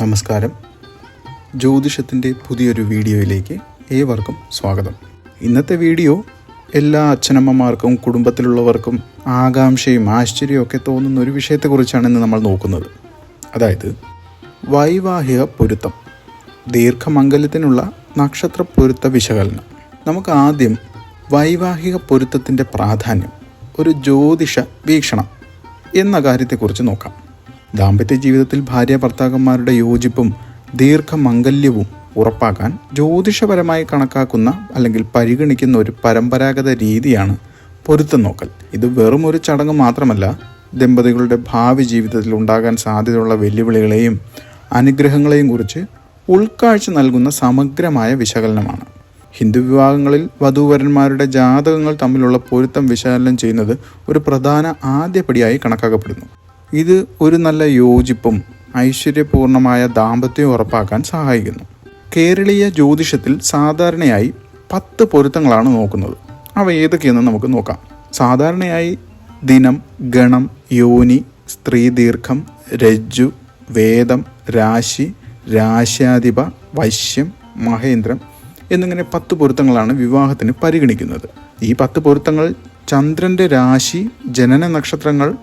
നമസ്കാരം. ജ്യോതിഷത്തിന്റെ പുതിയൊരു വീഡിയോയിലേക്ക് ഏവർക്കും സ്വാഗതം. ഇന്നത്തെ വീഡിയോ എല്ലാ അച്ഛനമ്മമാർക്കും കുടുംബത്തിലുള്ളവർക്കും ആകാംക്ഷയും ആശ്ചര്യവും ഒക്കെ തോന്നുന്ന ഒരു വിഷയത്തെക്കുറിച്ചാണ് ഇന്ന് നമ്മൾ നോക്കുന്നത്. അതായത് വൈവാഹിക പൊരുത്തം ദീർഘമംഗല്യത്തിനുള്ള നക്ഷത്ര പൊരുത്ത വിശകലനം. നമുക്ക് ആദ്യം വൈവാഹിക പൊരുത്തത്തിന്റെ പ്രാധാന്യം ഒരു ജ്യോതിഷ വീക്ഷണം എന്ന കാര്യത്തെക്കുറിച്ച് നോക്കാം. ദാമ്പത്യ ജീവിതത്തിൽ ഭാര്യ ഭർത്താക്കന്മാരുടെ യോജിപ്പും ദീർഘമംഗല്യവും ഉറപ്പാക്കാൻ ജ്യോതിഷപരമായി കണക്കാക്കുന്ന അല്ലെങ്കിൽ പരിഗണിക്കുന്ന ഒരു പരമ്പരാഗത രീതിയാണ് പൊരുത്തം നോക്കൽ ഇത് വെറും ഒരു ചടങ്ങ് മാത്രമല്ല ദമ്പതികളുടെ ഭാവി ജീവിതത്തിൽ ഉണ്ടാകാൻ സാധ്യതയുള്ള വെല്ലുവിളികളെയും അനുഗ്രഹങ്ങളെയും കുറിച്ച് ഉൾക്കാഴ്ച നൽകുന്ന സമഗ്രമായ വിശകലനമാണ്. ഹിന്ദു വിവാഹങ്ങളിൽ വധൂവരന്മാരുടെ ജാതകങ്ങൾ തമ്മിലുള്ള പൊരുത്തം വിശകലനം ചെയ്യുന്നത് ഒരു പ്രധാന ആദ്യപടിയായി കണക്കാക്കപ്പെടുന്നു. ഇത് ഒരു നല്ല യോജിപ്പും ഐശ്വര്യപൂർണമായ ദാമ്പത്യം ഉറപ്പാക്കാൻ സഹായിക്കുന്നു. കേരളീയ ജ്യോതിഷത്തിൽ സാധാരണയായി പത്ത് പൊരുത്തങ്ങളാണ് നോക്കുന്നത്. അവ ഏതൊക്കെയെന്ന് നമുക്ക് നോക്കാം. സാധാരണയായി ദിനം ഗണം യോനി സ്ത്രീ ദീർഘം രജ്ജു വേദം രാശി രാശ്യാധിപ വശ്യം മഹേന്ദ്രം എന്നിങ്ങനെ പത്ത് പൊരുത്തങ്ങളാണ് വിവാഹത്തിന് പരിഗണിക്കുന്നത്. ഈ പത്ത് പൊരുത്തങ്ങൾ ചന്ദ്രന്റെ രാശി ജനന നക്ഷത്രങ്ങൾ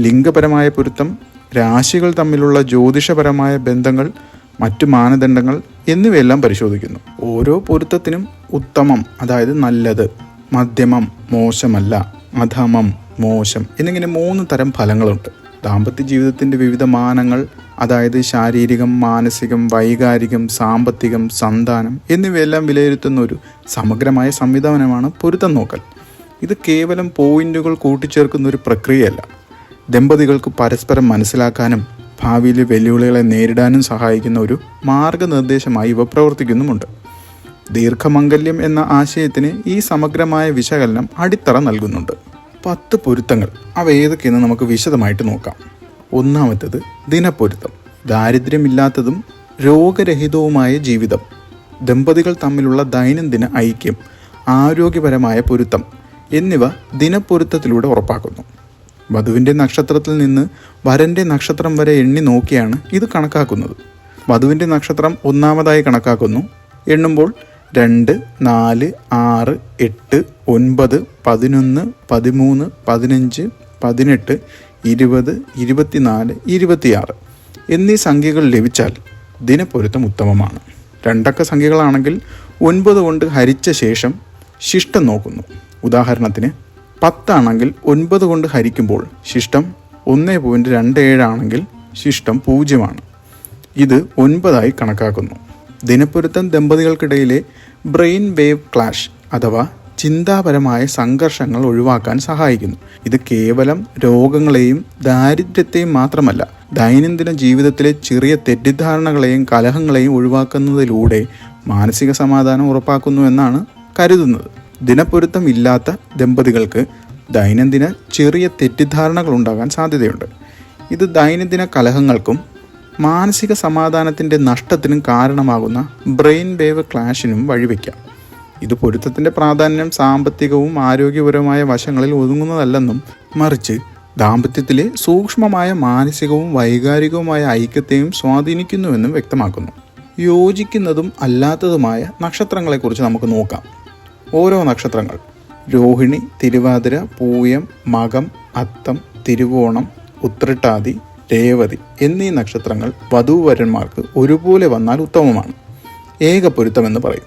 ലിംഗപരമായ പൊരുത്തം രാശികൾ തമ്മിലുള്ള ജ്യോതിഷപരമായ ബന്ധങ്ങൾ മറ്റു മാനദണ്ഡങ്ങൾ എന്നിവയെല്ലാം പരിശോധിക്കുന്നു. ഓരോ പൊരുത്തത്തിനും ഉത്തമം അതായത് നല്ലത് മധ്യമം മോശമല്ല അധമം മോശം എന്നിങ്ങനെ മൂന്ന് തരം ഫലങ്ങളുണ്ട്. ദാമ്പത്യ ജീവിതത്തിന്റെ വിവിധ മാനങ്ങൾ അതായത് ശാരീരികം മാനസികം വൈകാരികം സാമ്പത്തികം സന്താനം എന്നിവയെല്ലാം വിലയിരുത്തുന്ന ഒരു സമഗ്രമായ സംവിധാനമാണ് പൊരുത്തം നോക്കൽ. ഇത് കേവലം പോയിന്റുകൾ കൂട്ടിച്ചേർക്കുന്ന ഒരു പ്രക്രിയയല്ല. ദമ്പതികൾക്ക് പരസ്പരം മനസ്സിലാക്കാനും ഭാവിയിലെ വെല്ലുവിളികളെ നേരിടാനും സഹായിക്കുന്ന ഒരു മാർഗനിർദ്ദേശമായി ഇവ പ്രവർത്തിക്കുന്നുമുണ്ട്. ദീർഘമംഗല്യം എന്ന ആശയത്തിന് ഈ സമഗ്രമായ വിശകലനം അടിത്തറ നൽകുന്നുണ്ട്. പത്ത് പൊരുത്തങ്ങൾ. അവ ഏതൊക്കെയെന്ന് നമുക്ക് വിശദമായിട്ട് നോക്കാം. ഒന്നാമത്തേത് ദിനപ്പൊരുത്തം ദാരിദ്ര്യമില്ലാത്തതും രോഗരഹിതവുമായ ജീവിതം. ദമ്പതികൾ തമ്മിലുള്ള ദൈനംദിന ഐക്യം ആരോഗ്യപരമായ പൊരുത്തം എന്നിവ ദിനപ്പൊരുത്തത്തിലൂടെ ഉറപ്പാക്കുന്നു. വധുവിന്റെ നക്ഷത്രത്തിൽ നിന്ന് വരന്റെ നക്ഷത്രം വരെ എണ്ണി നോക്കിയാണ് ഇത് കണക്കാക്കുന്നത്. വധുവിന്റെ നക്ഷത്രം ഒന്നാമതായി കണക്കാക്കുന്നു. എണ്ണുമ്പോൾ രണ്ട് നാല് ആറ് എട്ട് ഒൻപത് പതിനൊന്ന് പതിമൂന്ന് പതിനഞ്ച് പതിനെട്ട് ഇരുപത് ഇരുപത്തിനാല് ഇരുപത്തിയാറ് എന്നീ സംഖ്യകൾ ലഭിച്ചാൽ ദിനപ്പൊരുത്തം ഉത്തമമാണ്. രണ്ടക്ക സംഖ്യകളാണെങ്കിൽ ഒൻപത് കൊണ്ട് ഹരിച്ച ശേഷം ശിഷ്ടം നോക്കുന്നു. ഉദാഹരണത്തിന് പത്താണെങ്കിൽ ഒൻപത് കൊണ്ട് ഹരിക്കുമ്പോൾ ശിഷ്ടം ഒന്ന് പോയിന്റ് രണ്ട് ഏഴാണെങ്കിൽ ശിഷ്ടം പൂജ്യമാണ്. ഇത് ഒൻപതായി കണക്കാക്കുന്നു. ദിനപ്പൊരുത്തം ദമ്പതികൾക്കിടയിലെ ബ്രെയിൻ വേവ് ക്ലാഷ് അഥവാ ചിന്താപരമായ സംഘർഷങ്ങൾ ഒഴിവാക്കാൻ സഹായിക്കുന്നു. ഇത് കേവലം രോഗങ്ങളെയും ദാരിദ്ര്യത്തെയും മാത്രമല്ല ദൈനംദിന ജീവിതത്തിലെ ചെറിയ തെറ്റിദ്ധാരണകളെയും കലഹങ്ങളെയും ഒഴിവാക്കുന്നതിലൂടെ മാനസിക സമാധാനം ഉറപ്പാക്കുന്നു എന്നാണ് കരുതുന്നത്. ദിനപ്പൊരുത്തം ഇല്ലാത്ത ദമ്പതികൾക്ക് ദൈനംദിന ചെറിയ തെറ്റിദ്ധാരണകൾ ഉണ്ടാകാൻ സാധ്യതയുണ്ട്. ഇത് ദൈനംദിന കലഹങ്ങൾക്കും മാനസിക സമാധാനത്തിന്റെ നഷ്ടത്തിനും കാരണമാകുന്ന ബ്രെയിൻ വേവ് ക്ലാഷിനും വഴിവെക്കാം ഇത് പൊരുത്തത്തിന്റെ പ്രാധാന്യം സാമ്പത്തികവും ആരോഗ്യപരവുമായ വശങ്ങളിൽ ഒതുങ്ങുന്നതല്ലെന്നും മറിച്ച് ദാമ്പത്യത്തിലെ സൂക്ഷ്മമായ മാനസികവും വൈകാരികവുമായ ഐക്യത്തെയും സ്വാധീനിക്കുന്നുവെന്നും വ്യക്തമാക്കുന്നു. യോജിക്കുന്നതും അല്ലാത്തതുമായ നക്ഷത്രങ്ങളെക്കുറിച്ച് നമുക്ക് നോക്കാം. ഓരോ നക്ഷത്രങ്ങൾ. രോഹിണി തിരുവാതിര പൂയം മകം അത്തം തിരുവോണം ഉത്രട്ടാതി രേവതി എന്നീ നക്ഷത്രങ്ങൾ വധൂവരന്മാർക്ക് ഒരുപോലെ വന്നാൽ ഉത്തമമാണ്. ഏക പൊരുത്തമെന്ന് പറയും.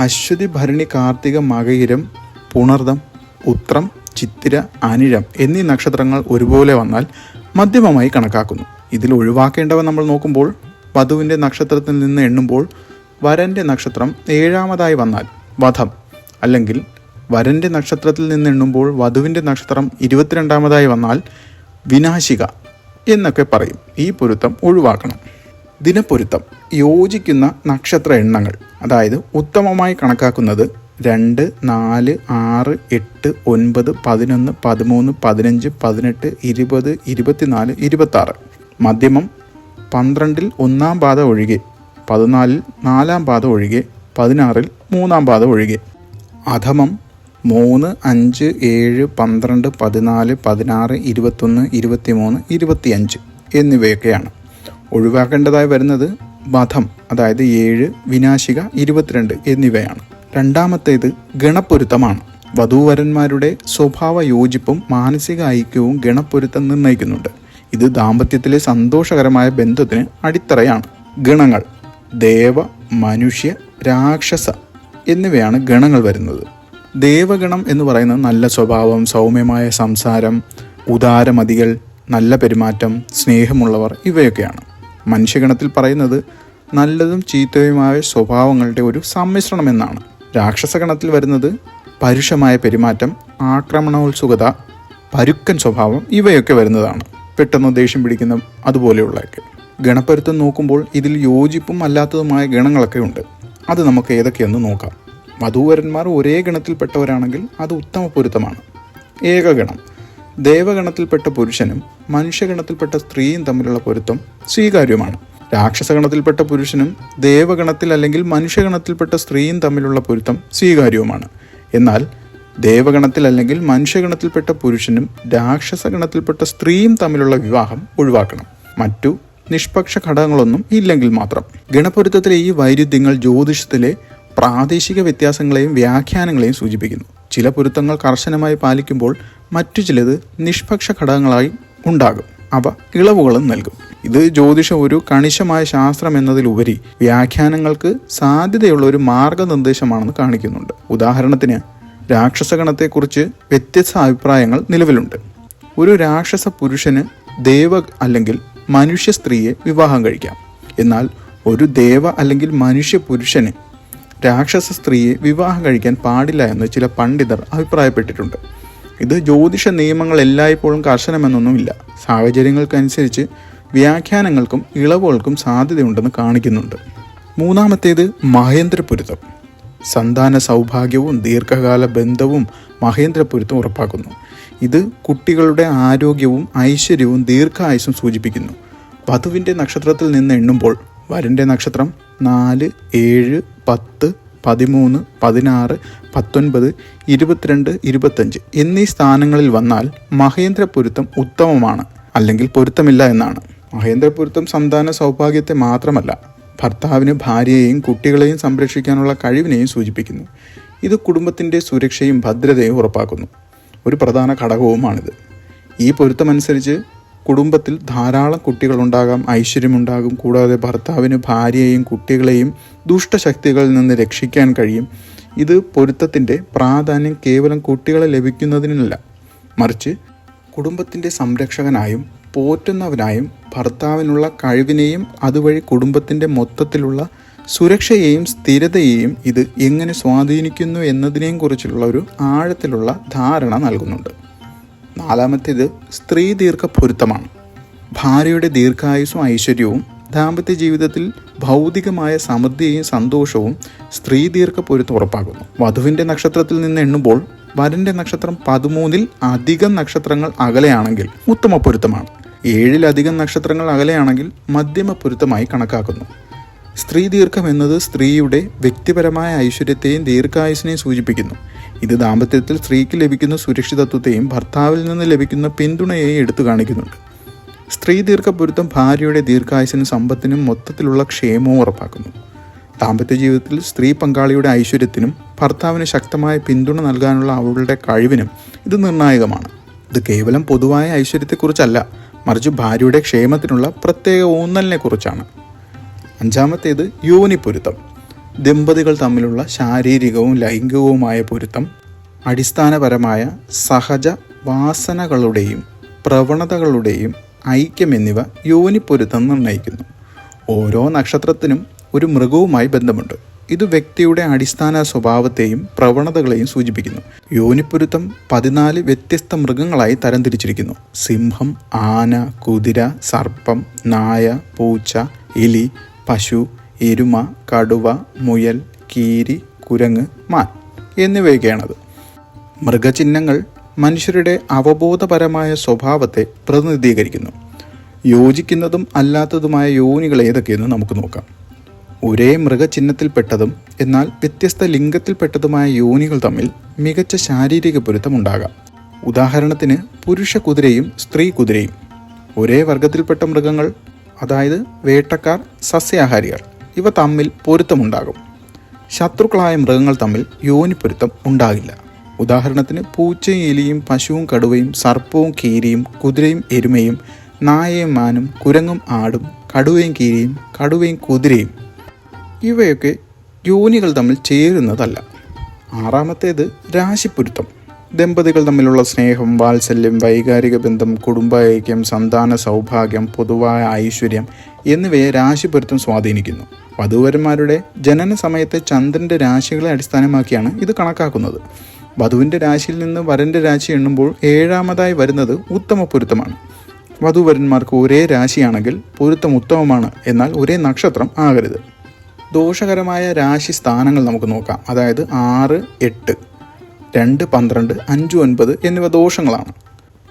അശ്വതി ഭരണി കാർത്തിക മകയിരം പുണർദം ഉത്രം ചിത്തിര അനിഴം എന്നീ നക്ഷത്രങ്ങൾ ഒരുപോലെ വന്നാൽ മധ്യമമായി കണക്കാക്കുന്നു. ഇതിൽ ഒഴിവാക്കേണ്ടവ നമ്മൾ നോക്കുമ്പോൾ വധുവിന്റെ നക്ഷത്രത്തിൽ നിന്ന് എണ്ണുമ്പോൾ വരന്റെ നക്ഷത്രം ഏഴാമതായി വന്നാൽ വധം അല്ലെങ്കിൽ വരന്റെ നക്ഷത്രത്തിൽ നിന്ന് എണ്ണുമ്പോൾ വധുവിന്റെ നക്ഷത്രം ഇരുപത്തിരണ്ടാമതായി വന്നാൽ വിനാശിക എന്നൊക്കെ പറയും. ഈ പൊരുത്തം ഒഴിവാക്കണം. ദിനപ്പൊരുത്തം യോജിക്കുന്ന നക്ഷത്ര എണ്ണങ്ങൾ. അതായത് ഉത്തമമായി കണക്കാക്കുന്നത് രണ്ട് നാല് ആറ് എട്ട് ഒൻപത് പതിനൊന്ന് പതിമൂന്ന് പതിനഞ്ച് പതിനെട്ട് ഇരുപത് ഇരുപത്തിനാല് ഇരുപത്താറ്. മധ്യമം പന്ത്രണ്ടിൽ ഒന്നാം പാത ഒഴികെ പതിനാലിൽ നാലാം പാത ഒഴികെ പതിനാറിൽ മൂന്നാം പാത ഒഴികെ. അധമം മൂന്ന് അഞ്ച് ഏഴ് പന്ത്രണ്ട് പതിനാല് പതിനാറ് ഇരുപത്തൊന്ന് ഇരുപത്തിമൂന്ന് ഇരുപത്തിയഞ്ച് എന്നിവയൊക്കെയാണ്. ഒഴിവാക്കേണ്ടതായി വരുന്നത് വധം അതായത് ഏഴ് വിനാശിക ഇരുപത്തിരണ്ട് എന്നിവയാണ്. രണ്ടാമത്തേത് ഗണപ്പൊരുത്തമാണ് വധൂവരന്മാരുടെ സ്വഭാവ യോജിപ്പും മാനസിക ഐക്യവും ഗണപ്പൊരുത്തം നിർണയിക്കുന്നുണ്ട്. ഇത് ദാമ്പത്യത്തിലെ സന്തോഷകരമായ ബന്ധത്തിന് അടിത്തറയാണ്. ഗണങ്ങൾ ദേവ മനുഷ്യ രാക്ഷസ എന്നിവയാണ് ഗണങ്ങൾ വരുന്നത്. ദേവഗണം എന്ന് പറയുന്നത് നല്ല സ്വഭാവം സൗമ്യമായ സംസാരം ഉദാരമതികൾ നല്ല പെരുമാറ്റം സ്നേഹമുള്ളവർ ഇവയൊക്കെയാണ്. മനുഷ്യഗണത്തിൽ പറയുന്നത് നല്ലതും ചീത്തയുമായ സ്വഭാവങ്ങളുടെ ഒരു സമ്മിശ്രണം എന്നാണ്. രാക്ഷസഗണത്തിൽ വരുന്നത് പരുഷമായ പെരുമാറ്റം ആക്രമണോത്സുകത പരുക്കൻ സ്വഭാവം ഇവയൊക്കെ വരുന്നതാണ്. പെട്ടെന്ന് ദേഷ്യം പിടിക്കുന്ന അതുപോലെയുള്ളതൊക്കെ. ഗണപ്പരുത്തം നോക്കുമ്പോൾ ഇതിൽ യോജിപ്പും അല്ലാത്തതുമായ ഗണങ്ങളൊക്കെ ഉണ്ട്. അത് നമുക്ക് ഏതൊക്കെയെന്ന് നോക്കാം. വധൂവരന്മാർ ഒരേ ഗണത്തിൽപ്പെട്ടവരാണെങ്കിൽ അത് ഉത്തമ പൊരുത്തമാണ്. ഏകഗണം. ദേവഗണത്തിൽപ്പെട്ട പുരുഷനും മനുഷ്യഗണത്തിൽപ്പെട്ട സ്ത്രീയും തമ്മിലുള്ള പൊരുത്തം സ്വീകാര്യമാണ്. രാക്ഷസഗണത്തിൽപ്പെട്ട പുരുഷനും ദേവഗണത്തിൽ അല്ലെങ്കിൽ മനുഷ്യഗണത്തിൽപ്പെട്ട സ്ത്രീയും തമ്മിലുള്ള പൊരുത്തം സ്വീകാര്യവുമാണ്. എന്നാൽ ദേവഗണത്തിൽ അല്ലെങ്കിൽ മനുഷ്യഗണത്തിൽപ്പെട്ട പുരുഷനും രാക്ഷസഗണത്തിൽപ്പെട്ട സ്ത്രീയും തമ്മിലുള്ള വിവാഹം ഒഴിവാക്കണം. മറ്റു നിഷ്പക്ഷ ഘടകങ്ങളൊന്നും ഇല്ലെങ്കിൽ മാത്രം. ഗണപൊരുത്തത്തിലെ ഈ വൈരുദ്ധ്യങ്ങൾ ജ്യോതിഷത്തിലെ പ്രാദേശിക വ്യത്യാസങ്ങളെയും വ്യാഖ്യാനങ്ങളെയും സൂചിപ്പിക്കുന്നു. ചില പൊരുത്തങ്ങൾ കർശനമായി പാലിക്കുമ്പോൾ മറ്റു ചിലത് നിഷ്പക്ഷ ഘടകങ്ങളായി ഉണ്ടാകും. അവ ഇളവുകളും നൽകും. ഇത് ജ്യോതിഷം ഒരു കണിശമായ ശാസ്ത്രം എന്നതിലുപരി വ്യാഖ്യാനങ്ങൾക്ക് സാധ്യതയുള്ള ഒരു മാർഗനിർദ്ദേശമാണെന്ന് കാണിക്കുന്നുണ്ട്. ഉദാഹരണത്തിന് രാക്ഷസഗണത്തെക്കുറിച്ച് വ്യത്യസ്ത അഭിപ്രായങ്ങൾ നിലവിലുണ്ട്. ഒരു രാക്ഷസ പുരുഷന് ദേവ അല്ലെങ്കിൽ മനുഷ്യ സ്ത്രീയെ വിവാഹം കഴിക്കാം. എന്നാൽ ഒരു ദേവ അല്ലെങ്കിൽ മനുഷ്യ പുരുഷന് രാക്ഷസ സ്ത്രീയെ വിവാഹം കഴിക്കാൻ പാടില്ല എന്ന് ചില പണ്ഡിതർ അഭിപ്രായപ്പെട്ടിട്ടുണ്ട്. ഇത് ജ്യോതിഷ നിയമങ്ങൾ എല്ലായ്പ്പോഴും കർശനമെന്നൊന്നുമില്ല. സാഹചര്യങ്ങൾക്കനുസരിച്ച് വ്യാഖ്യാനങ്ങൾക്കും ഇളവുകൾക്കും സാധ്യതയുണ്ടെന്ന് കാണിക്കുന്നുണ്ട്. മൂന്നാമത്തേത് മഹേന്ദ്രപുരുത്തം സന്താന സൗഭാഗ്യവും ദീർഘകാല ബന്ധവും മഹേന്ദ്രപുരുത്തം ഉറപ്പാക്കുന്നു. ഇത് കുട്ടികളുടെ ആരോഗ്യവും ഐശ്വര്യവും ദീർഘായുസും സൂചിപ്പിക്കുന്നു. വധുവിന്റെ നക്ഷത്രത്തിൽ നിന്ന് എണ്ണുമ്പോൾ വരന്റെ നക്ഷത്രം നാല് ഏഴ് പത്ത് പതിമൂന്ന് പതിനാറ് പത്തൊൻപത് ഇരുപത്തിരണ്ട് ഇരുപത്തഞ്ച് എന്നീ സ്ഥാനങ്ങളിൽ വന്നാൽ മഹേന്ദ്ര പൊരുത്തം ഉത്തമമാണ് അല്ലെങ്കിൽ പൊരുത്തമില്ല എന്നാണ്. മഹേന്ദ്ര പൊരുത്തം സന്താന സൗഭാഗ്യത്തെ മാത്രമല്ല ഭർത്താവിന് ഭാര്യയെയും കുട്ടികളെയും സംരക്ഷിക്കാനുള്ള കഴിവിനെയും സൂചിപ്പിക്കുന്നു. ഇത് കുടുംബത്തിന്റെ സുരക്ഷയും ഭദ്രതയും ഉറപ്പാക്കുന്നു. ഒരു പ്രധാന ഘടകവുമാണിത്. ഈ പൊരുത്തമനുസരിച്ച് കുടുംബത്തിൽ ധാരാളം കുട്ടികളുണ്ടാകാം ഐശ്വര്യമുണ്ടാകും. കൂടാതെ ഭർത്താവിന് ഭാര്യയെയും കുട്ടികളെയും ദുഷ്ടശക്തികളിൽ നിന്ന് രക്ഷിക്കാൻ കഴിയും. ഇത് പൊരുത്തത്തിന്റെ പ്രാധാന്യം കേവലം കുട്ടികളെ ലഭിക്കുന്നതിനല്ല. മറിച്ച് കുടുംബത്തിന്റെ സംരക്ഷകനായും പോറ്റുന്നവനായും ഭർത്താവിനുള്ള കഴിവിനെയും അതുവഴി കുടുംബത്തിന്റെ മൊത്തത്തിലുള്ള സുരക്ഷയെയും സ്ഥിരതയെയും ഇത് എങ്ങനെ സ്വാധീനിക്കുന്നു എന്നതിനെയും കുറിച്ചുള്ള ഒരു ആഴത്തിലുള്ള ധാരണ നൽകുന്നുണ്ട്. നാലാമത്തേത് സ്ത്രീ ദീർഘ പൊരുത്തമാണ് ഭാര്യയുടെ ദീർഘായുസ്സും ഐശ്വര്യവും ദാമ്പത്യ ജീവിതത്തിൽ ഭൗതികമായ സമൃദ്ധിയും സന്തോഷവും സ്ത്രീ ദീർഘ പൊരുത്തം ഉറപ്പാക്കുന്നു. വധുവിന്റെ നക്ഷത്രത്തിൽ നിന്ന് എണ്ണുമ്പോൾ വരന്റെ നക്ഷത്രം പതിമൂന്നിൽ അധികം നക്ഷത്രങ്ങൾ അകലെയാണെങ്കിൽ ഉത്തമ പൊരുത്തമാണ്. ഏഴിലധികം നക്ഷത്രങ്ങൾ അകലെയാണെങ്കിൽ മധ്യമ പൊരുത്തമായി കണക്കാക്കുന്നു. സ്ത്രീ ദീർഘം എന്നത് സ്ത്രീയുടെ വ്യക്തിപരമായ ഐശ്വര്യത്തെയും ദീർഘായുസിനെയും സൂചിപ്പിക്കുന്നു. ഇത് ദാമ്പത്യത്തിൽ സ്ത്രീക്ക് ലഭിക്കുന്ന സുരക്ഷിതത്വത്തെയും ഭർത്താവിൽ നിന്ന് ലഭിക്കുന്ന പിന്തുണയെയും എടുത്തു കാണിക്കുന്നുണ്ട്. സ്ത്രീ ദീർഘപൊരുത്തം ഭാര്യയുടെ ദീർഘായുസിനും സമ്പത്തിനും മൊത്തത്തിലുള്ള ക്ഷേമവും ഉറപ്പാക്കുന്നു. ദാമ്പത്യ ജീവിതത്തിൽ സ്ത്രീ പങ്കാളിയുടെ ഐശ്വര്യത്തിനും ഭർത്താവിന് ശക്തമായ പിന്തുണ നൽകാനുള്ള അവളുടെ കഴിവിനും ഇത് നിർണായകമാണ്. ഇത് കേവലം പൊതുവായ ഐശ്വര്യത്തെക്കുറിച്ചല്ല മറിച്ച് ഭാര്യയുടെ ക്ഷേമത്തിനുള്ള പ്രത്യേക ഊന്നലിനെ കുറിച്ചാണ് അഞ്ചാമത്തേത് യോനിപ്പൊരുത്തം. ദമ്പതികൾ തമ്മിലുള്ള ശാരീരികവും ലൈംഗികവുമായ പൊരുത്തം അടിസ്ഥാനപരമായ സഹജ വാസനകളുടെയും പ്രവണതകളുടെയും ഐക്യം എന്നിവ യോനിപ്പൊരുത്തം നിർണയിക്കുന്നു. ഓരോ നക്ഷത്രത്തിനും ഒരു മൃഗവുമായി ബന്ധമുണ്ട്. ഇത് വ്യക്തിയുടെ അടിസ്ഥാന സ്വഭാവത്തെയും പ്രവണതകളെയും സൂചിപ്പിക്കുന്നു. യോനിപ്പൊരുത്തം പതിനാല് വ്യത്യസ്ത മൃഗങ്ങളായി തരംതിരിച്ചിരിക്കുന്നു. സിംഹം ആന കുതിര സർപ്പം നായ പൂച്ച എലി പശു എരുമ കടുവ മുയൽ കീരി കുരങ്ങ് മാൻ എന്നിവയൊക്കെയാണത്. മൃഗചിഹ്നങ്ങൾ മനുഷ്യരുടെ അവബോധപരമായ സ്വഭാവത്തെ പ്രതിനിധീകരിക്കുന്നു. യോജിക്കുന്നതും അല്ലാത്തതുമായ യോനികൾ ഏതൊക്കെയെന്ന് നമുക്ക് നോക്കാം. ഒരേ മൃഗചിഹ്നത്തിൽപ്പെട്ടതും എന്നാൽ വ്യത്യസ്ത ലിംഗത്തിൽപ്പെട്ടതുമായ യോനികൾ തമ്മിൽ മികച്ച ശാരീരിക പൊരുത്തമുണ്ടാകാം ഉദാഹരണത്തിന് പുരുഷ കുതിരയും സ്ത്രീ കുതിരയും. ഒരേ വർഗത്തിൽപ്പെട്ട മൃഗങ്ങൾ അതായത് വേട്ടക്കാർ സസ്യാഹാരികൾ. ഇവ തമ്മിൽ പൊരുത്തമുണ്ടാകും. ശത്രുക്കളായ മൃഗങ്ങൾ തമ്മിൽ യോനിപ്പൊരുത്തം ഉണ്ടാകില്ല. ഉദാഹരണത്തിന് പൂച്ചയും എലിയും പശുവും കടുവയും സർപ്പവും കീരിയും കുതിരയും എരുമയും നായയും മാനും കുരങ്ങും ആടും കടുവയും കീരിയും കടുവയും കുതിരയും. ഇവയൊക്കെ യോനികൾ തമ്മിൽ ചേരുന്നതല്ല. ആറാമത്തേത് രാശിപ്പൊരുത്തം. ദമ്പതികൾ തമ്മിലുള്ള സ്നേഹം വാത്സല്യം വൈകാരിക ബന്ധം കുടുംബ ഐക്യം സന്താന സൗഭാഗ്യം പൊതുവായ ഐശ്വര്യം എന്നിവയെ രാശിപൊരുത്തം സ്വാധീനിക്കുന്നു. വധുവരന്മാരുടെ ജനന സമയത്തെ ചന്ദ്രന്റെ രാശികളെ അടിസ്ഥാനമാക്കിയാണ് ഇത് കണക്കാക്കുന്നത്. വധുവിന്റെ രാശിയിൽ നിന്ന് വരന്റെ രാശി എണ്ണുമ്പോൾ ഏഴാമതായി വരുന്നത് ഉത്തമ പൊരുത്തമാണ്. വധുവരന്മാർക്ക് ഒരേ രാശിയാണെങ്കിൽ പൊരുത്തം ഉത്തമമാണ് എന്നാൽ ഒരേ നക്ഷത്രം ആകരുത്. ദോഷകരമായ രാശി സ്ഥാനങ്ങൾ നമുക്ക് നോക്കാം. അതായത് ആറ് എട്ട്. രണ്ട് പന്ത്രണ്ട് അഞ്ച് ഒൻപത് എന്നിവ ദോഷങ്ങളാണ്.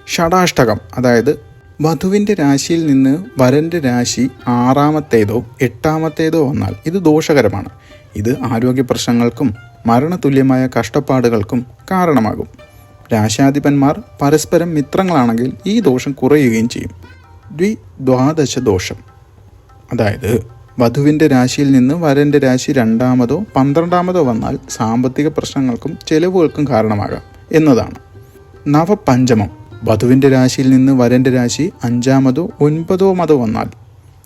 ഷടാഷ്ടകം അതായത് വധുവിന്റെ രാശിയിൽ നിന്ന് വരന്റെ രാശി ആറാമത്തേതോ എട്ടാമത്തേതോ വന്നാൽ ഇത് ദോഷകരമാണ്. ഇത് ആരോഗ്യ പ്രശ്നങ്ങൾക്കും മരണതുല്യമായ കഷ്ടപ്പാടുകൾക്കും കാരണമാകും. രാശാധിപന്മാർ പരസ്പരം മിത്രങ്ങളാണെങ്കിൽ ഈ ദോഷം കുറയുകയും ചെയ്യും. ദ്വി ദ്വാദശ ദോഷം അതായത് വധുവിന്റെ രാശിയിൽ നിന്ന് വരന്റെ രാശി രണ്ടാമതോ പന്ത്രണ്ടാമതോ വന്നാൽ സാമ്പത്തിക പ്രശ്നങ്ങൾക്കും ചെലവുകൾക്കും കാരണമാകാം എന്നതാണ്. നവപഞ്ചമം. വധുവിന്റെ രാശിയിൽ നിന്ന് വരന്റെ രാശി അഞ്ചാമതോ ഒൻപതോ മതോ വന്നാൽ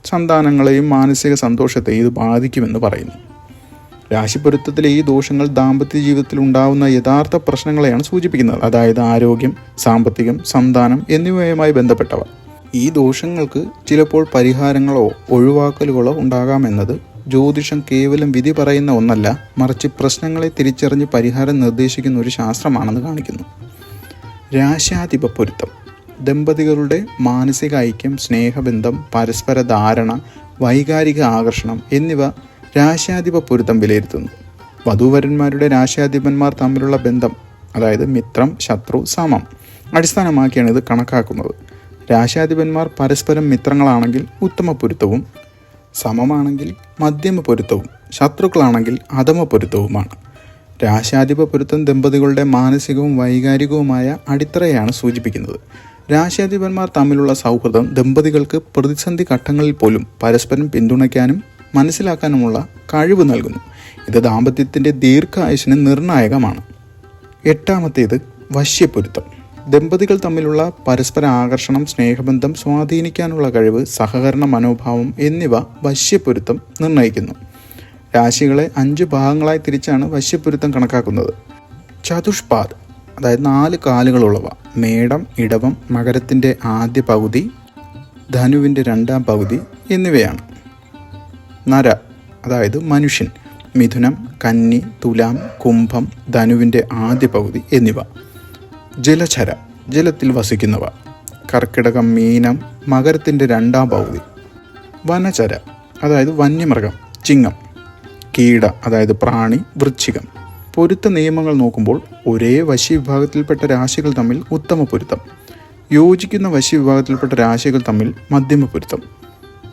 സന്താനങ്ങളെയും മാനസിക സന്തോഷത്തെയും ഇത് ബാധിക്കുമെന്ന് പറയുന്നു. രാശിപ്പൊരുത്തത്തിലെ ഈ ദോഷങ്ങൾ ദാമ്പത്യ ജീവിതത്തിൽ ഉണ്ടാകുന്ന യഥാർത്ഥ പ്രശ്നങ്ങളെയാണ് സൂചിപ്പിക്കുന്നത്. അതായത് ആരോഗ്യം സാമ്പത്തികം സന്താനം എന്നിവയുമായി ബന്ധപ്പെട്ടവ. ഈ ദോഷങ്ങൾക്ക് ചിലപ്പോൾ പരിഹാരങ്ങളോ ഒഴിവാക്കലുകളോ ഉണ്ടാകാമെന്നത് ജ്യോതിഷം കേവലം വിധി പറയുന്ന ഒന്നല്ല മറിച്ച് പ്രശ്നങ്ങളെ തിരിച്ചറിഞ്ഞ് പരിഹാരം നിർദ്ദേശിക്കുന്ന ഒരു ശാസ്ത്രമാണെന്ന് കാണിക്കുന്നു. രാശാധിപ പൊരുത്തം. ദമ്പതികളുടെ മാനസിക ഐക്യം സ്നേഹബന്ധം പരസ്പര ധാരണ വൈകാരിക ആകർഷണം എന്നിവ രാശാധിപ പൊരുത്തം വിലയിരുത്തുന്നു. വധൂവരന്മാരുടെ രാശാധിപന്മാർ തമ്മിലുള്ള ബന്ധം അതായത് മിത്രം ശത്രു സമം അടിസ്ഥാനമാക്കിയാണ് ഇത് കണക്കാക്കുന്നത്. രാശാധിപന്മാർ പരസ്പരം മിത്രങ്ങളാണെങ്കിൽ ഉത്തമ പൊരുത്തവും സമമാണെങ്കിൽ മധ്യമ പൊരുത്തവും ശത്രുക്കളാണെങ്കിൽ അധമ പൊരുത്തവുമാണ്. രാശാധിപ പൊരുത്തം ദമ്പതികളുടെ മാനസികവും വൈകാരികവുമായ അടിത്തറയാണ് സൂചിപ്പിക്കുന്നത്. രാശാധിപന്മാർ തമ്മിലുള്ള സൗഹൃദം ദമ്പതികൾക്ക് പ്രതിസന്ധി ഘട്ടങ്ങളിൽ പോലും പരസ്പരം പിന്തുണയ്ക്കാനും മനസ്സിലാക്കാനുമുള്ള കഴിവ് നൽകുന്നു. ഇത് ദാമ്പത്യത്തിന്റെ ദീർഘായുസിന് നിർണായകമാണ്. എട്ടാമത്തേത് വശ്യപ്പൊരുത്തം ദമ്പതികൾ തമ്മിലുള്ള പരസ്പര ആകർഷണം സ്നേഹബന്ധം സ്വാധീനിക്കാനുള്ള കഴിവ് സഹകരണ മനോഭാവം എന്നിവ വശ്യപ്പൊരുത്തം നിർണയിക്കുന്നു. രാശികളെ അഞ്ച് ഭാഗങ്ങളായി തിരിച്ചാണ് വശ്യപ്പൊരുത്തം കണക്കാക്കുന്നത്. ചതുഷ്പാദ് അതായത് നാല് കാലുകളുള്ളവ. മേടം ഇടവം മകരത്തിന്റെ ആദ്യ പകുതി ധനുവിന്റെ രണ്ടാം പകുതി എന്നിവയാണ്. നര അതായത് മനുഷ്യൻ. മിഥുനം കന്നി തുലാം കുംഭം ധനുവിന്റെ ആദ്യ പകുതി എന്നിവ. ജലചര ജലത്തിൽ വസിക്കുന്നവ. കർക്കിടകം മീനം മകരത്തിന്റെ രണ്ടാം പകുതി. വനചര അതായത് വന്യമൃഗം ചിങ്ങം. കീട അതായത് പ്രാണി വൃശ്ചികം. പൊരുത്ത നിയമങ്ങൾ നോക്കുമ്പോൾ ഒരേ വശി വിഭാഗത്തിൽപ്പെട്ട രാശികൾ തമ്മിൽ ഉത്തമ പൊരുത്തം. യോജിക്കുന്ന വിഭാഗത്തിൽപ്പെട്ട രാശികൾ തമ്മിൽ മധ്യമ പൊരുത്തം.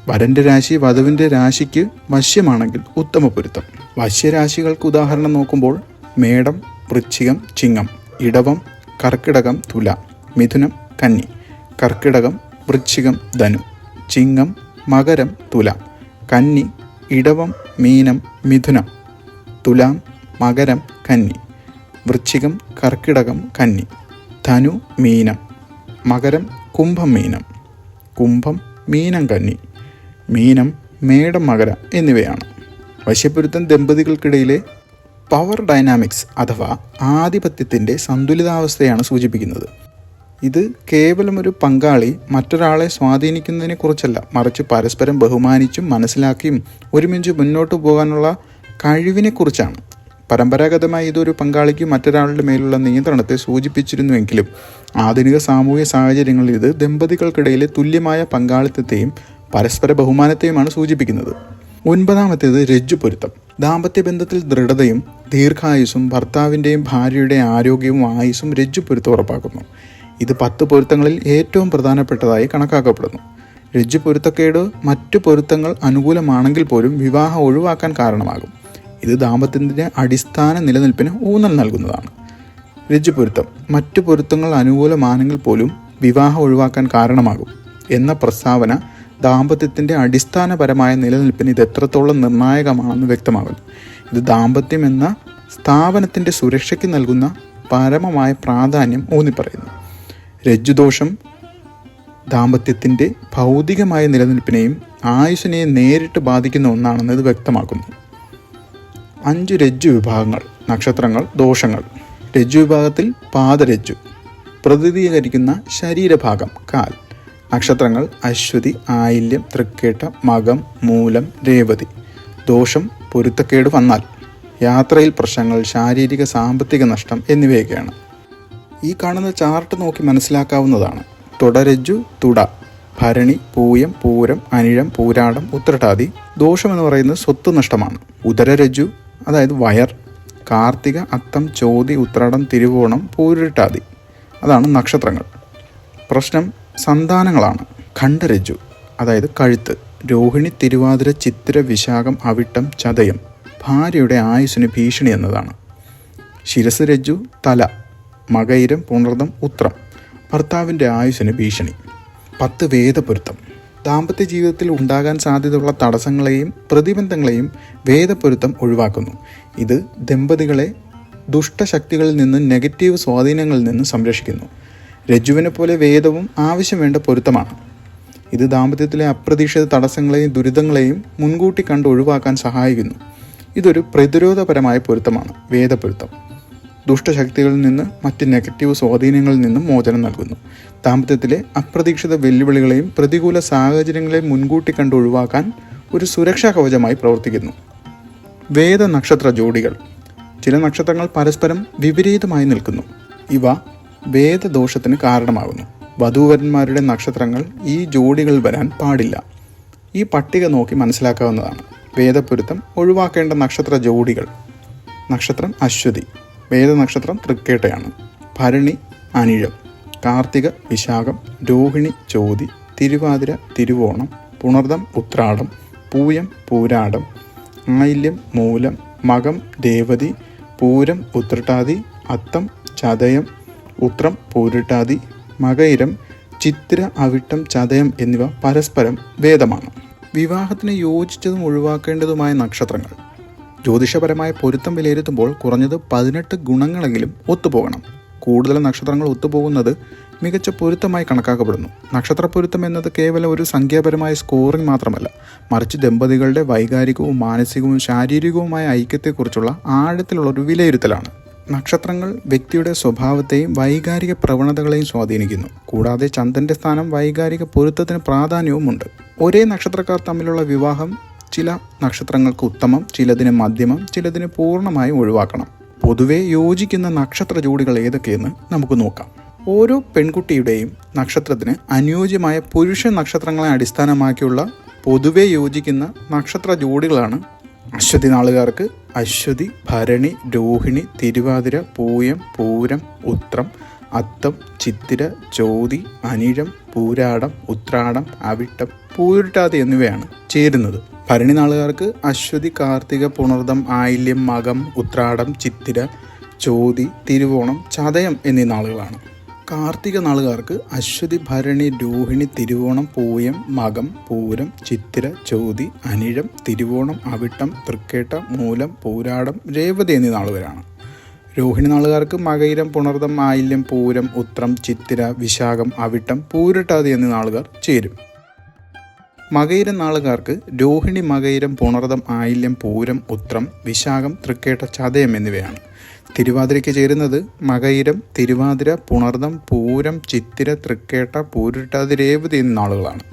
വരന്റെ രാശി വധുവിന്റെ രാശിക്ക് വശ്യമാണെങ്കിൽ ഉത്തമ പൊരുത്തം. വശ്യരാശികൾക്ക് ഉദാഹരണം നോക്കുമ്പോൾ മേടം വൃശ്ചികം ചിങ്ങം. ഇടവം കർക്കിടകം തുല മിഥുനം കന്നി കർക്കിടകം വൃശ്ചികം ധനു ചിങ്ങം മകരം തുല കന്നി ഇടവം മീനം മിഥുനം തുലാം മകരം കന്നി വൃശ്ചികം കർക്കിടകം കന്നി ധനു മീനം മകരം കുംഭം മീനം കുംഭം മീനം കന്നി മീനം മേടം മകരം എന്നിവയാണ്. വശ്യപുരുത്തൻ ദമ്പതികൾക്കിടയിലെ പവർ ഡൈനാമിക്സ് അഥവാ ആധിപത്യത്തിന്റെ സന്തുലിതാവസ്ഥയാണ് സൂചിപ്പിക്കുന്നത്. ഇത് കേവലം ഒരു പങ്കാളി മറ്റൊരാളെ സ്വാധീനിക്കുന്നതിനെക്കുറിച്ചല്ല മറിച്ച് പരസ്പരം ബഹുമാനിച്ചും മനസ്സിലാക്കിയും ഒരുമിച്ച് മുന്നോട്ട് പോകാനുള്ള കഴിവിനെക്കുറിച്ചാണ് പരമ്പരാഗതമായി ഇതൊരു പങ്കാളിക്കും മറ്റൊരാളുടെ മേലുള്ള നിയന്ത്രണത്തെ സൂചിപ്പിച്ചിരുന്നുവെങ്കിലും ആധുനിക സാമൂഹിക സാഹചര്യങ്ങളിൽ ഇത് ദമ്പതികൾക്കിടയിലെ തുല്യമായ പങ്കാളിത്തത്തെയും പരസ്പര ബഹുമാനത്തെയുമാണ് സൂചിപ്പിക്കുന്നത്. ഒൻപതാമത്തേത് രജ്ജുപൊരുത്തം. ദാമ്പത്യ ബന്ധത്തിൽ ദൃഢതയും ദീർഘായുസും ഭർത്താവിന്റെയും ഭാര്യയുടെയും ആരോഗ്യവും ആയുസും രജ്ജുപൊരുത്തം ഉറപ്പാക്കുന്നു. ഇത് പത്ത് പൊരുത്തങ്ങളിൽ ഏറ്റവും പ്രധാനപ്പെട്ടതായി കണക്കാക്കപ്പെടുന്നു. രജ്ജു പൊരുത്തക്കേട് മറ്റു പൊരുത്തങ്ങൾ അനുകൂലമാണെങ്കിൽ പോലും വിവാഹം ഒഴിവാക്കാൻ കാരണമാകും. ഇത് ദാമ്പത്യത്തിന്റെ അടിസ്ഥാന നിലനിൽപ്പിന് ഊന്നൽ നൽകുന്നതാണ്. രജ്ജു പൊരുത്തം മറ്റു പൊരുത്തങ്ങൾ അനുകൂലമാണെങ്കിൽ പോലും വിവാഹം ഒഴിവാക്കാൻ കാരണമാകും എന്ന പ്രസ്താവന ദാമ്പത്യത്തിന്റെ അടിസ്ഥാനപരമായ നിലനിൽപ്പിന് ഇത് എത്രത്തോളം നിർണായകമാണെന്ന് വ്യക്തമാകുന്നു. ഇത് ദാമ്പത്യം എന്ന സ്ഥാപനത്തിന്റെ സുരക്ഷയ്ക്ക് നൽകുന്ന പരമമായ പ്രാധാന്യം ഊന്നിപ്പറയുന്നു. രജ്ജുദോഷം ദാമ്പത്യത്തിന്റെ ഭൗതികമായ നിലനിൽപ്പിനെയും ആയുഷിനെയും നേരിട്ട് ബാധിക്കുന്ന ഒന്നാണെന്ന് ഇത് വ്യക്തമാക്കുന്നു. അഞ്ച് രജ്ജു വിഭാഗങ്ങൾ നക്ഷത്രങ്ങൾ ദോഷങ്ങൾ. രജ്ജു വിഭാഗത്തിൽ പാദരജ്ജു പ്രതിനിധീകരിക്കുന്ന ശരീരഭാഗം കാൽ. നക്ഷത്രങ്ങൾ അശ്വതി ആയില്യം തൃക്കേട്ട മകം മൂലം രേവതി. ദോഷം പൊരുത്തക്കേട് വന്നാൽ യാത്രയിൽ പ്രശ്നങ്ങൾ ശാരീരിക സാമ്പത്തിക നഷ്ടം എന്നിവയൊക്കെയാണ്. ഈ കാണുന്ന ചാർട്ട് നോക്കി മനസ്സിലാക്കാവുന്നതാണ്. തുടരജ്ജു തുട. ഭരണി പൂയം പൂരം അനിഴം പൂരാടം ഉത്രട്ടാതി. ദോഷമെന്ന് പറയുന്നത് സ്വത്ത് നഷ്ടമാണ്. ഉദരരജ്ജു അതായത് വയർ. കാർത്തിക അത്തം ചോതി ഉത്രാടം തിരുവോണം പൂരിട്ടാതി അതാണ് നക്ഷത്രങ്ങൾ. പ്രശ്നം സന്താനങ്ങളാണ്. ഖണ്ഡരജു അതായത് കഴുത്ത് രോഹിണി തിരുവാതിര ചിത്തിര വിശാഖം അവിട്ടം ചതയം ഭാര്യയുടെ ആയുസ്സിന് ഭീഷണി എന്നതാണ്. ശിരസ് രജ്ജു തല മകയിരം പുണർദം ഉത്രം ഭർത്താവിന്റെ ആയുസ്സിന് ഭീഷണി. പത്ത് വേദപൊരുത്തം. ദാമ്പത്യ ജീവിതത്തിൽ ഉണ്ടാകാൻ സാധ്യതയുള്ള തടസ്സങ്ങളെയും പ്രതിബന്ധങ്ങളെയും വേദപൊരുത്തം ഒഴിവാക്കുന്നു. ഇത് ദമ്പതികളെ ദുഷ്ടശക്തികളിൽ നിന്നും നെഗറ്റീവ് സ്വാധീനങ്ങളിൽ നിന്നും സംരക്ഷിക്കുന്നു. രജ്ജുവിനെ പോലെ വേദവും ആവശ്യം വേണ്ട പൊരുത്തമാണ്. ഇത് ദാമ്പത്യത്തിലെ അപ്രതീക്ഷിത തടസ്സങ്ങളെയും ദുരിതങ്ങളെയും മുൻകൂട്ടി കണ്ട് ഒഴിവാക്കാൻ സഹായിക്കുന്നു. ഇതൊരു പ്രതിരോധപരമായ പൊരുത്തമാണ് വേദപ്പൊരുത്തം ദുഷ്ടശക്തികളിൽ നിന്ന് മറ്റ് നെഗറ്റീവ് സ്വാധീനങ്ങളിൽ നിന്നും മോചനം നൽകുന്നു. ദാമ്പത്യത്തിലെ അപ്രതീക്ഷിത വെല്ലുവിളികളെയും പ്രതികൂല സാഹചര്യങ്ങളെയും മുൻകൂട്ടി കണ്ട് ഒഴിവാക്കാൻ ഒരു സുരക്ഷാ കവചമായി പ്രവർത്തിക്കുന്നു. വേദ നക്ഷത്ര ജോഡികൾ. ചില നക്ഷത്രങ്ങൾ പരസ്പരം വിപരീതമായി നിൽക്കുന്നു. ഇവ വേദദോഷത്തിന് കാരണമാകുന്നു. വധൂവരന്മാരുടെ നക്ഷത്രങ്ങൾ ഈ ജോഡികൾ വരാൻ പാടില്ല. ഈ പട്ടിക നോക്കി മനസ്സിലാക്കാവുന്നതാണ്. വേദപ്പൊരുത്തം ഒഴിവാക്കേണ്ട നക്ഷത്ര ജോഡികൾ. നക്ഷത്രം അശ്വതി വേദനക്ഷത്രം തൃക്കേട്ടയാണ്. ഭരണി അനിഴം. കാർത്തിക വിശാഖം. രോഹിണി ചോതി തിരുവാതിര തിരുവോണം. പുണർദം ഉത്രാടം. പൂയം പൂരാടം. ആയില്യം മൂലം. മകം ദേവതി പൂരം ഉത്രട്ടാതി. അത്തം ചതയം. ഉത്രം പൂരിട്ടാതി മകയിരം ചിത്ര അവിട്ടം ചതയം എന്നിവ പരസ്പരം വേദമാണ്. വിവാഹത്തിന് യോജിച്ചതും ഒഴിവാക്കേണ്ടതുമായ നക്ഷത്രങ്ങൾ. ജ്യോതിഷപരമായ പൊരുത്തം വിലയിരുത്തുമ്പോൾ കുറഞ്ഞത് പതിനെട്ട് ഗുണങ്ങളെങ്കിലും ഒത്തുപോകണം. കൂടുതൽ നക്ഷത്രങ്ങൾ ഒത്തുപോകുന്നത് മികച്ച പൊരുത്തമായി കണക്കാക്കപ്പെടുന്നു. നക്ഷത്ര പൊരുത്തം എന്നത് കേവലം ഒരു സംഖ്യാപരമായ സ്കോറിംഗ് മാത്രമല്ല മറിച്ച് ദമ്പതികളുടെ വൈകാരികവും മാനസികവും ശാരീരികവുമായ ഐക്യത്തെക്കുറിച്ചുള്ള ആഴത്തിലുള്ള ഒരു വിലയിരുത്തലാണ്. നക്ഷത്രങ്ങൾ വ്യക്തിയുടെ സ്വഭാവത്തെയും വൈകാരിക പ്രവണതകളെയും സ്വാധീനിക്കുന്നു. കൂടാതെ ചന്ദ്രന്റെ സ്ഥാനം വൈകാരിക പൊരുത്തത്തിന് പ്രാധാന്യവുമുണ്ട്. ഒരേ നക്ഷത്രക്കാർ തമ്മിലുള്ള വിവാഹം ചില നക്ഷത്രങ്ങൾക്ക് ഉത്തമം ചിലതിന് മധ്യമം ചിലതിന് പൂർണമായും ഒഴിവാക്കണം. പൊതുവെ യോജിക്കുന്ന നക്ഷത്ര ജോഡികൾ ഏതൊക്കെയെന്ന് നമുക്ക് നോക്കാം. ഓരോ പെൺകുട്ടിയുടെയും നക്ഷത്രത്തിന് അനുയോജ്യമായ പുരുഷ നക്ഷത്രങ്ങളെ അടിസ്ഥാനമാക്കിയുള്ള പൊതുവെ യോജിക്കുന്ന നക്ഷത്ര ജോഡികളാണ് അശ്വതി നാളുകാർക്ക് അശ്വതി ഭരണി രോഹിണി തിരുവാതിര പൂയം പൂരം ഉത്രം അത്തം ചിത്തിര ചോതി അനിഴം പൂരാടം ഉത്രാടം അവിട്ടം പൂരിട്ടാതി എന്നിവയാണ് ചേരുന്നത്. ഭരണി നാളുകാർക്ക് അശ്വതി കാർത്തിക പുണർദം ആയില്യം മകം ഉത്രാടം ചിത്തിര ചോതി തിരുവോണം ചതയം എന്നീ നാളുകളാണ്. കാർത്തിക നാളുകാർക്ക് അശ്വതി ഭരണി രോഹിണി തിരുവോണം പൂയം മകം പൂരം ചിത്തിര ചോതി അനിഴം തിരുവോണം അവിട്ടം തൃക്കേട്ട മൂലം പൂരാടം രേവതി എന്നീ നാളുകാരാണ്. രോഹിണി നാളുകാർക്ക് മകയിരം പുണർതം ആയില്യം പൂരം ഉത്രം ചിത്തിര വിശാഖം അവിട്ടം പൂരട്ടാതി എന്നീ നാളുകാർ ചേരും. മകയിരം നാളുകാർക്ക് രോഹിണി മകയിരം പുണർദം ആയില്യം പൂരം ഉത്രം വിശാഖം തൃക്കേട്ട ചതയം എന്നിവയാണ്. തിരുവാതിരയ്ക്ക് ചേരുന്നത് മകയിരം തിരുവാതിര പുണർദം പൂരം ചിത്തിര തൃക്കേട്ട പൂരിട്ടാതി രേവതി നാളുകളാണ്.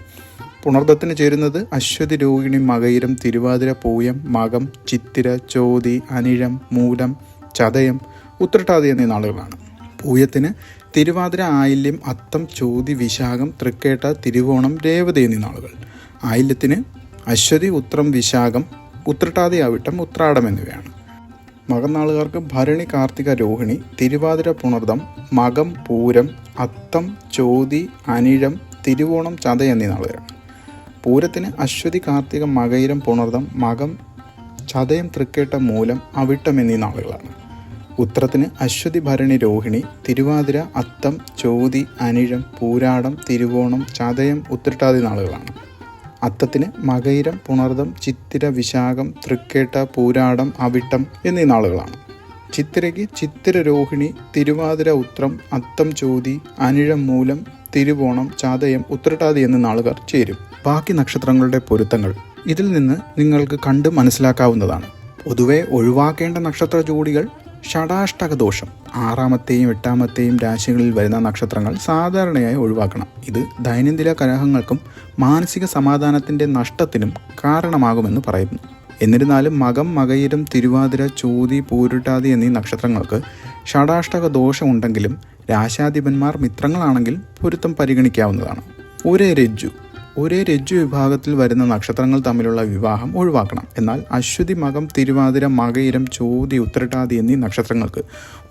പുണർദത്തിന് ചേരുന്നത് അശ്വതി രോഹിണി മകയിരം തിരുവാതിര പൂയം മകം ചിത്തിര ചോതി അനിഴം മൂലം ചതയം ഉത്രട്ടാതി എന്നീ നാളുകളാണ്. പൂയത്തിന് തിരുവാതിര ആയില്യം അത്തം ചോതി വിശാഖം തൃക്കേട്ട തിരുവോണം രേവതി എന്നീ നാളുകൾ. ആയില്യത്തിന് അശ്വതി ഉത്രം വിശാഖം ഉത്രട്ടാതി ആവിട്ടം ഉത്രാടം എന്നിവയാണ്. മകനാളുകാർക്ക് ഭരണി കാർത്തിക രോഹിണി തിരുവാതിര പുണർദം മകം പൂരം അത്തം ചോതി അനിഴം തിരുവോണം ചത എന്നീ നാളുകളാണ്. പൂരത്തിന് അശ്വതി കാർത്തിക മകയിരം പുണർദം മകം ചതയം തൃക്കേട്ട മൂലം അവിട്ടം എന്നീ നാളുകളാണ്. ഉത്രത്തിന് അശ്വതി ഭരണി രോഹിണി തിരുവാതിര അത്തം ചോതി അനിഴം പൂരാടം തിരുവോണം ചതയം ഉത്രട്ടാതി നാളുകളാണ്. അത്തത്തിന് മകയിരം പുണർദം ചിത്തിര വിശാഖം തൃക്കേട്ട പൂരാടം അവിട്ടം എന്നീ നാളുകളാണ്. ചിത്തിരയ്ക്ക് ചിത്തിര രോഹിണി തിരുവാതിര ഉത്രം അത്തം ചോതി അനിഴം മൂലം തിരുവോണം ചാതയം ഉത്രട്ടാതി എന്ന നാളുകാർ ചേരും. ബാക്കി നക്ഷത്രങ്ങളുടെ പൊരുത്തങ്ങൾ ഇതിൽ നിന്ന് നിങ്ങൾക്ക് കണ്ട് മനസ്സിലാക്കാവുന്നതാണ്. പൊതുവെ ഒഴിവാക്കേണ്ട നക്ഷത്ര ജോഡികൾ ഷടാഷ്ടക ദോഷം ആറാമത്തെയും എട്ടാമത്തെയും രാശികളിൽ വരുന്ന നക്ഷത്രങ്ങൾ സാധാരണയായി ഒഴിവാക്കണം. ഇത് ദൈനംദിന കലഹങ്ങൾക്കും മാനസിക സമാധാനത്തിന്റെ നഷ്ടത്തിനും കാരണമാകുമെന്ന് പറയുന്നു. എന്നിരുന്നാലും മകം മകയിരം തിരുവാതിര ചോതി പൂരുട്ടാതി എന്നീ നക്ഷത്രങ്ങൾക്ക് ഷടാഷ്ടക ദോഷമുണ്ടെങ്കിലും രാശാധിപന്മാർ മിത്രങ്ങളാണെങ്കിൽ പൊരുത്തം പരിഗണിക്കാവുന്നതാണ്. ഒരേ രജ്ജു. ഒരേ രജ്ജു വിഭാഗത്തിൽ വരുന്ന നക്ഷത്രങ്ങൾ തമ്മിലുള്ള വിവാഹം ഒഴിവാക്കണം. എന്നാൽ അശ്വതി മകം തിരുവാതിര മകയിരം ചോതി ഉത്രട്ടാതി എന്നീ നക്ഷത്രങ്ങൾക്ക്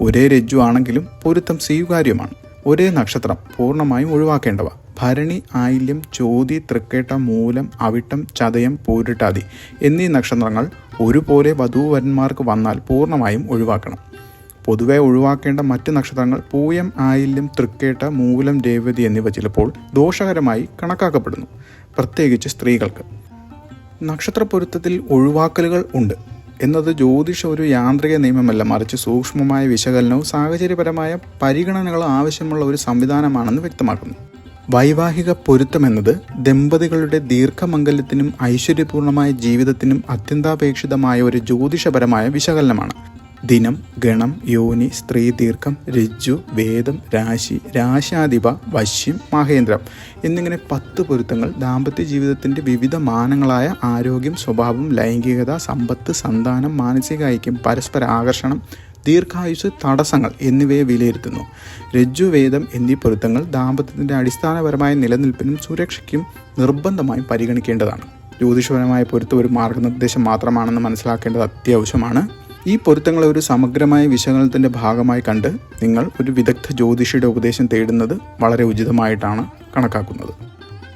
ഒരേ രജ്ജു ആണെങ്കിലും പൊരുത്തം സ്വീകാര്യമാണ്. ഒരേ നക്ഷത്രം പൂർണമായും ഒഴിവാക്കേണ്ടവ. ഭരണി ആയില്യം ചോതി തൃക്കേട്ട മൂലം അവിട്ടം ചതയം പൂരിട്ടാതി എന്നീ നക്ഷത്രങ്ങൾ ഒരുപോലെ വധൂവരന്മാർക്ക് വന്നാൽ പൂർണമായും ഒഴിവാക്കണം. പൊതുവെ ഒഴിവാക്കേണ്ട മറ്റ് നക്ഷത്രങ്ങൾ പൂയം ആയില്യം തൃക്കേട്ട മൂലം രേവതി എന്നിവ ചിലപ്പോൾ ദോഷകരമായി കണക്കാക്കപ്പെടുന്നു പ്രത്യേകിച്ച് സ്ത്രീകൾക്ക്. നക്ഷത്ര പൊരുത്തത്തിൽ ഒഴിവാക്കലുകൾ ഉണ്ട്. എന്നത് ജ്യോതിഷ ഒരു യാന്ത്രിക നിയമമല്ല മറിച്ച് സൂക്ഷ്മമായ വിശകലനവും സാഹചര്യപരമായ പരിഗണനകളും ആവശ്യമുള്ള ഒരു സംവിധാനമാണെന്ന് വ്യക്തമാക്കുന്നു. വൈവാഹിക പൊരുത്തം എന്നത് ദമ്പതികളുടെ ദീർഘമംഗല്യത്തിനും ഐശ്വര്യപൂർണമായ ജീവിതത്തിനും അത്യന്താപേക്ഷിതമായ ഒരു ജ്യോതിഷപരമായ വിശകലനമാണ്. ദിനം ഗണം യോനി സ്ത്രീ ദീർഘം രജ്ജു വേദം രാശി രാശാധിപ വശ്യം മഹേന്ദ്രം എന്നിങ്ങനെ പത്ത് പൊരുത്തങ്ങൾ ദാമ്പത്യ ജീവിതത്തിന്റെ വിവിധ മാനങ്ങളായ ആരോഗ്യം സ്വഭാവം ലൈംഗികത സമ്പത്ത് സന്താനം മാനസിക ഐക്യം പരസ്പര ആകർഷണം ദീർഘായുസ് തടസ്സങ്ങൾ എന്നിവയെ വിലയിരുത്തുന്നു. രജ്ജുവേദം എന്നീ പൊരുത്തങ്ങൾ ദാമ്പത്യത്തിന്റെ അടിസ്ഥാനപരമായ നിലനിൽപ്പിനും സുരക്ഷയ്ക്കും നിർബന്ധമായും പരിഗണിക്കേണ്ടതാണ്. ജ്യോതിഷപരമായ പൊരുത്തം ഒരു മാർഗനിർദ്ദേശം മാത്രമാണെന്ന് മനസ്സിലാക്കേണ്ടത് അത്യാവശ്യമാണ്. ഈ പൊരുത്തങ്ങളെ ഒരു സമഗ്രമായ വിശകലനത്തിന്റെ ഭാഗമായി കണ്ട് നിങ്ങൾ ഒരു വിദഗ്ധ ജ്യോതിഷിയുടെ ഉപദേശം തേടുന്നത് വളരെ ഉചിതമായിട്ടാണ് കണക്കാക്കുന്നത്.